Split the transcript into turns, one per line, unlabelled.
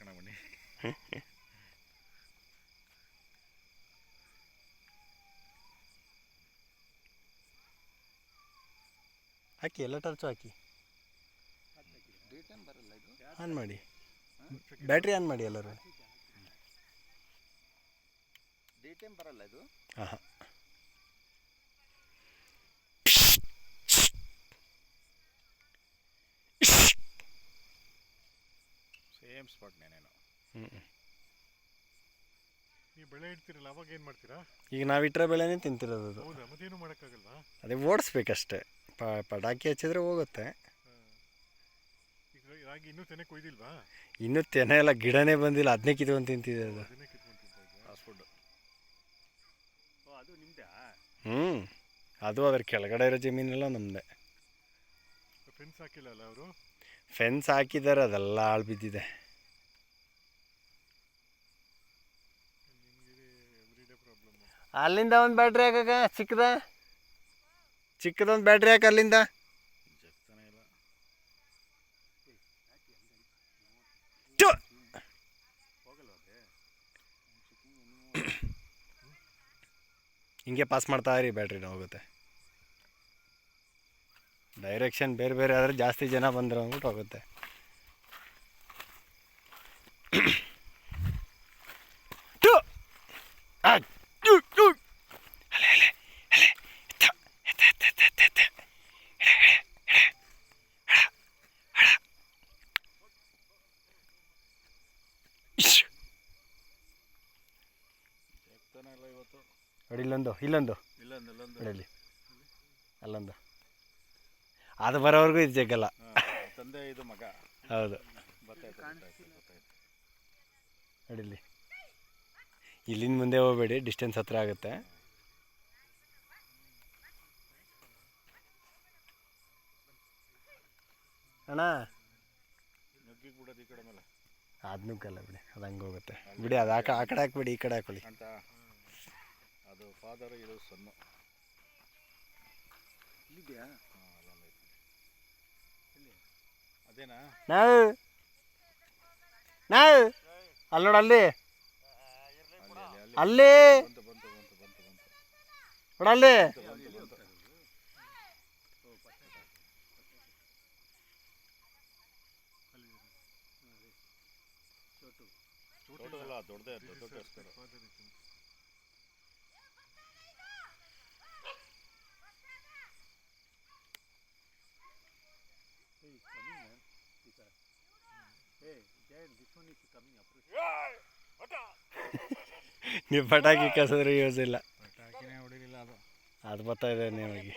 ಕಣ ಬನ್ನಿ.
ಹಾಕಿ ಎಲ್ಲ ಟರ್ಚು ಹಾಕಿ. ಆನ್ ಮಾಡಿ. ಬ್ಯಾಟ್ರಿ ಆನ್ ಮಾಡಿ ಎಲ್ಲರೂ.
ಡೇ ಟೈಮ್ ಬರಲ್ಲ ಇದು?
ಹಾಂ ಹಾಂ
ಸೇಮ್ ಸ್ಪಾಟ್ ನಾನು
ಹ್ಞೂ
ನೀವು ಬೆಳೆ ಇಡ್ತಿರಲ್ಲ ಅವಾಗ ಏನು ಮಾಡ್ತೀರಾ?
ಈಗ ನಾವು ಇಟ್ಟರೆ ಬೆಳೆನೇ ತಿಂತಿರೋದು ಅದು.
ಹೌದಾ? ಮತ್ತೇನು ಮಾಡೋಕ್ಕಾಗಲ್ವಾ?
ಅದೇ ಓಡಿಸ್ಬೇಕಷ್ಟೇ. ಪ ಪಟಾಕಿ ಹಚ್ಚಿದ್ರೆ ಹೋಗುತ್ತೆ.
ಈಗ ರಾಗಿ ಇನ್ನೂ ತೆನೆ ಕೊಯ್ದಿಲ್ವಾ?
ಇನ್ನೂ ತೆನೆ ಎಲ್ಲ ಗಿಡನೇ ಬಂದಿಲ್ಲ ಅದನ್ನೇ ಕಿತ್ಕೊಂಡು ತಿಂತಿದೆ ಅದು.
ಅದನ್ನೇ ಕಿತ್ಕೊಂಡು
ಫಾಸ್ಟ್ ಫುಡ್
ಓ ಅದು ನಿಮ್ಮದೇ
ಹ್ಞೂ ಅದು ಅದ್ರ ಕೆಳಗಡೆ ಇರೋ ಜಮೀನೆಲ್ಲ ನಮ್ಮದೇ
ಫ್ರೆಂಡ್ಸ್ ಹಾಕಿಲ್ಲಲ್ಲ ಅವರು?
ಫೆನ್ಸ್ ಹಾಕಿದ್ದಾರೆ ಅದೆಲ್ಲ ಹಾಳು ಬಿದ್ದಿದೆ
ನಿಮಗೆ ಎವ್ರಿ ಡೇ ಪ್ರಾಬ್ಲಮ್
ಅಲ್ಲಿಂದ ಒಂದು ಬ್ಯಾಟ್ರಿ ಹಾಕಕ್ಕ? ಚಿಕ್ಕದ? ಚಿಕ್ಕದೊಂದು ಬ್ಯಾಟ್ರಿ ಹಾಕ ಅಲ್ಲಿಂದ! ಹಿಂಗೆ ಪಾಸ್ ಮಾಡ್ತಾ ಇರಿ ಬ್ಯಾಟ್ರಿನ ಹೋಗುತ್ತೆ. ಡೈರೆಕ್ಷನ್ ಬೇರೆ ಬೇರೆ ಆದರೆ ಜಾಸ್ತಿ ಜನ ಬಂದ್ರೆ ಅಂದ್ಬಿಟ್ಟು ಹೋಗುತ್ತೆ.
ಇಲ್ಲ ಇವತ್ತು?
ನೋಡಿ ಇಲ್ಲೊಂದು ಇಲ್ಲೊಂದು.
ಇಲ್ಲೊಂದು ಇಲ್ಲೊಂದು.
ನೋಡಿ ಅಲ್ಲೊಂದು. ಅದು ಬರೋವರೆಗೂ ಇದು ಜಗ್ಗಲ್ಲ.
ತಂದೆ ಇದು ಮಗ.
ಹೌದು.
ನೋಡಿ ಗೊತ್ತಾಯ್ತು
ಇಲ್ಲಿಂದ ಮುಂದೆ ಹೋಗಬೇಡಿ ಡಿಸ್ಟೆನ್ಸ್ ಹತ್ರ ಆಗುತ್ತೆ. ಅಣ್ಣ. ಅದು ನುಗ್ಗಲ್ಲ ಬಿಡಿ ಅದು ಹಂಗೆ ಹೋಗುತ್ತೆ. ಬಿಡಿ ಅದು ಆ ಕಡೆ ಹಾಕ್ಬಿಡಿ ಈ ಕಡೆ ಹಾಕೊಳ್ಳಿ.
ಅದು ಫಾದರ್ ಇದು ಸೊನ್ನು ಅದೇನಾ?
ನಾವು? ನಾವು? ಅಲ್ಲಿ ನೋಡ ಅಲ್ಲಿ.
ಅಲ್ಲಿ.
ನೋಡು ಅಲ್ಲಿ.
ದೊಡ್ಡದೇ ದೊಡ್ಡ
ನೀವು ಪಟಾಕಿ ಕಸಿದ್ರೆ ಯೂಸ್ ಇಲ್ಲ.
ಪಟಾಕಿನೇ ಹೊಡಿಲಿಲ್ಲ ಅದು.
ಅದು ಬರ್ತಾ ಇದೆ ನಿಮಗೆ.